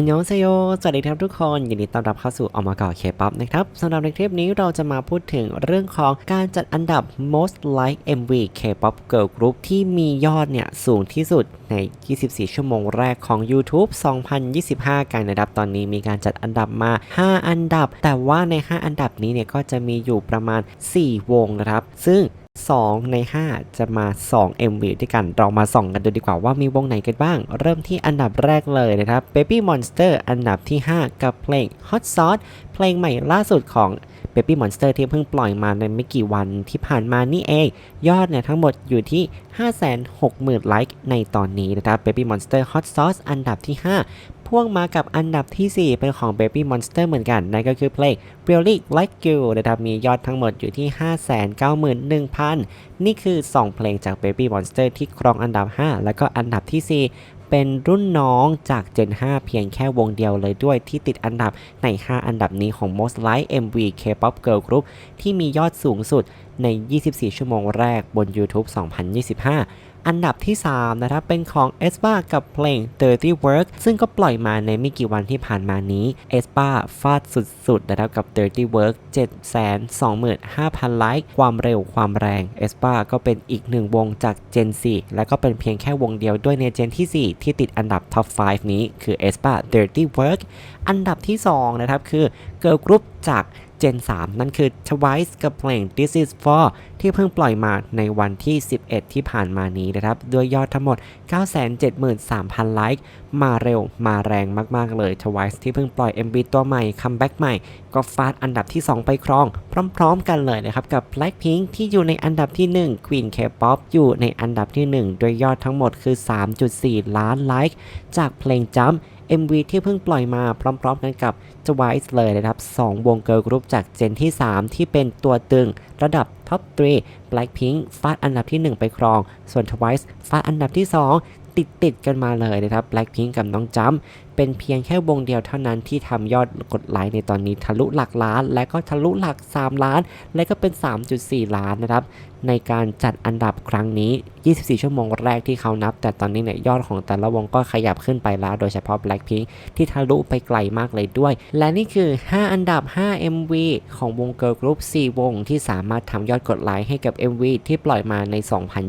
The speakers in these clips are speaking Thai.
ฮันยองเซโยสวัสดีครับทุกคน ยินดีต้อนรับเข้าสู่อมกอเคป๊อปนะครับสำหรับในคลิปนี้เราจะมาพูดถึงเรื่องของการจัดอันดับ most like MV K-pop girl group ที่มียอดเนี่ยสูงที่สุดใน 24 ชั่วโมงแรกของ YouTube 2025 กันนะครับ ตอนนี้มีการจัดอันดับมา 5 อันดับ แต่ว่าใน 5 อันดับนี้เนี่ยก็จะมีอยู่ประมาณ 4 วงนะครับ ซึ่ง 2 ใน 5 จะมา 2 MV ด้วยกัน เรามาส่องกันดูดีกว่าว่ามีวงไหนกันบ้าง เริ่มที่อันดับแรกเลยนะครับ Baby Monster อันดับที่ 5 กับเพลง Hot Sauce เพลงใหม่ล่าสุดของ Baby Monster ที่เพิ่งปล่อยมาในไม่กี่วันที่ผ่านมานี่เอง ยอดเนี่ยทั้งหมดอยู่ที่ 560,000 ไลค์ในตอนนี้นะครับ Baby Monster Hot Sauce อันดับที่ 5 พ่วงมากับอันดับทีสี่ 4 เป็นของ Baby Monster เหมือนกัน นั่นก็คือเพลง Really Like You นะครับมียอดทั้งหมดอยู่ที่ 591,000 นี่คือ 2 เพลงจาก Baby Monster ที่ครองอันดับ 5 แล้วก็อันดับทีสี่4เป็นรุ่นน้องจาก Gen 5 เพียงแค่วงเดียวเลยด้วยที่ติดอันดับใน 5 อันดับนี้ของ Most Like MV K-pop Girl Group ที่มียอดสูงสุด ใน 24 ชั่วโมงแรกบน YouTube 2025 อันดับที่ 3 นะครับ เป็นของ e s p a กับเพลง Dirty Work ซึ่งก็ปล่อยมาในไม่กี่วันที่ผ่านมานี้ e s p a ฟาดสุดๆ นะครับกับ Dirty Work 725,000 ไลค์ ความเร็วความแรง e s p a ก็เป็นอีกหนึ่งวงจาก Gen 4 และก็เป็นเพียงแค่วงเดียวด้วยใน Gen ที่ 4 ที่ติดอันดับ Top 5 นี้คือ e s p a Dirty Work อันดับที่ 2 นะครับ คือ Girl Group จาก Gen 3 นั่นคือ Twice กับเพลง This is for ที่เพิ่งปล่อยมาในวันที่ 11 ที่ผ่านมานี้นะครับด้วยยอดทั้งหมด 973,000 ไลค์ มาเร็วมาแรงมากๆเลย Twice ที่เพิ่งปล่อย MV ตัวใหม่ คัมแบ็กใหม่ ก็ฟาดอันดับที่ 2 ไปครอง พร้อมๆ กันเลยนะครับ กับ Blackpink ที่อยู่ในอันดับที่ 1 Queen K-pop อยู่ในอันดับที่ 1 ด้วยยอดทั้งหมดคือ 3.4 ล้านไลค์ จากเพลง Jump MV ที่เพิ่งปล่อยมาพร้อมๆกันกับ Twice เลยนะครับ 2 วงเกิร์ลกรุ๊ปจากเจนที่ 3 ที่เป็นตัวตึง ระดับท็อป 3 Blackpink ฟาดอันดับที่ 1 ไปครอง ส่วน Twice ฟาดอันดับที่ 2ติดติดกันมาเลยนะครับ Blackpink กับน้องจัมเป็นเพียงแค่วงเดียวเท่านั้นที่ทำยอดกดไลค์ในตอนนี้ทะลุหลักล้าน และก็ทะลุหลัก 3 ล้าน และก็เป็น 3.4 ล้านนะครับ ในการจัดอันดับครั้งนี้ 24 ชั่วโมงแรกที่เขานับ แต่ตอนนี้เนี่ยยอดของแต่ละวงก็ขยับขึ้นไปแล้ว โดยเฉพาะ Blackpink ที่ทะลุไปไกลมากเลยด้วย และนี่คือ 5 อันดับ 5 MV ของวง Girl Group 4วงที่สามามารถทำยอดกดไลค์ให้กับ MV ที่ปล่อยมาใน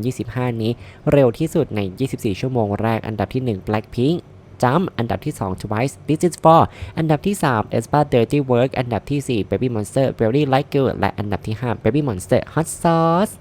2025 นี้ เร็วที่สุดใน 24 ชั่วโมงแรกอันดับที่ 1 Blackpink จัมอันดับที่ 2 Twice This is for อันดับที่ 3 e s p a Dirty Work อันดับที่ 4 Baby Monster Very Like You และอันดับที่ 5 Baby Monster Hot Sauce